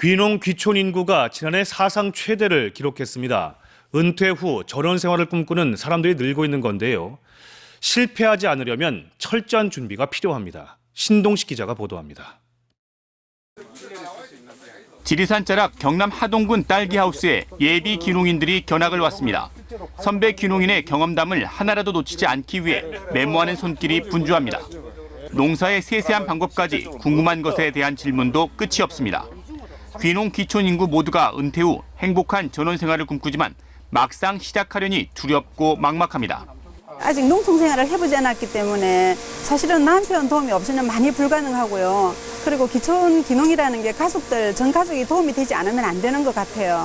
귀농 귀촌 인구가 지난해 사상 최대를 기록했습니다. 은퇴 후 전원 생활을 꿈꾸는 사람들이 늘고 있는 건데요. 실패하지 않으려면 철저한 준비가 필요합니다. 신동식 기자가 보도합니다. 지리산 자락 경남 하동군 딸기 하우스에 예비 귀농인들이 견학을 왔습니다. 선배 귀농인의 경험담을 하나라도 놓치지 않기 위해 메모하는 손길이 분주합니다. 농사의 세세한 방법까지 궁금한 것에 대한 질문도 끝이 없습니다. 귀농 귀촌 인구 모두가 은퇴 후 행복한 전원 생활을 꿈꾸지만 막상 시작하려니 두렵고 막막합니다. 아직 농촌 생활을 해보지 않았기 때문에 사실은 남편 도움이 없으면 많이 불가능하고요. 그리고 기촌 기농이라는 게 가족들 전 가족이 도움이 되지 않으면 안 되는 것 같아요.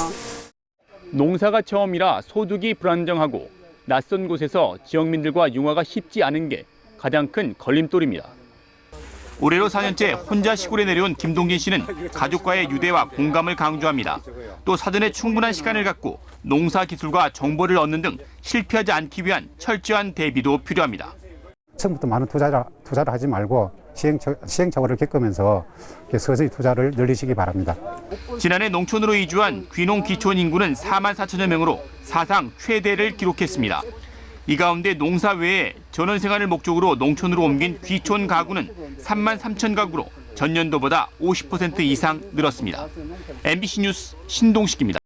농사가 처음이라 소득이 불안정하고 낯선 곳에서 지역민들과 융화가 쉽지 않은 게 가장 큰 걸림돌입니다. 올해로 4년째 혼자 시골에 내려온 김동진 씨는 가족과의 유대와 공감을 강조합니다. 또 사전에 충분한 시간을 갖고 농사 기술과 정보를 얻는 등 실패하지 않기 위한 철저한 대비도 필요합니다. 처음부터 많은 투자를, 투자를 하지 말고 시행착, 시행착오를 겪으면서 서서히 투자를 늘리시기 바랍니다. 지난해 농촌으로 이주한 귀농 귀촌 인구는 4만 4천여 명으로 사상 최대를 기록했습니다. 이 가운데 농사 외에 전원 생활을 목적으로 농촌으로 옮긴 귀촌 가구는 3만 3천 가구로 전년도보다 50% 이상 늘었습니다. MBC 뉴스 신동식입니다.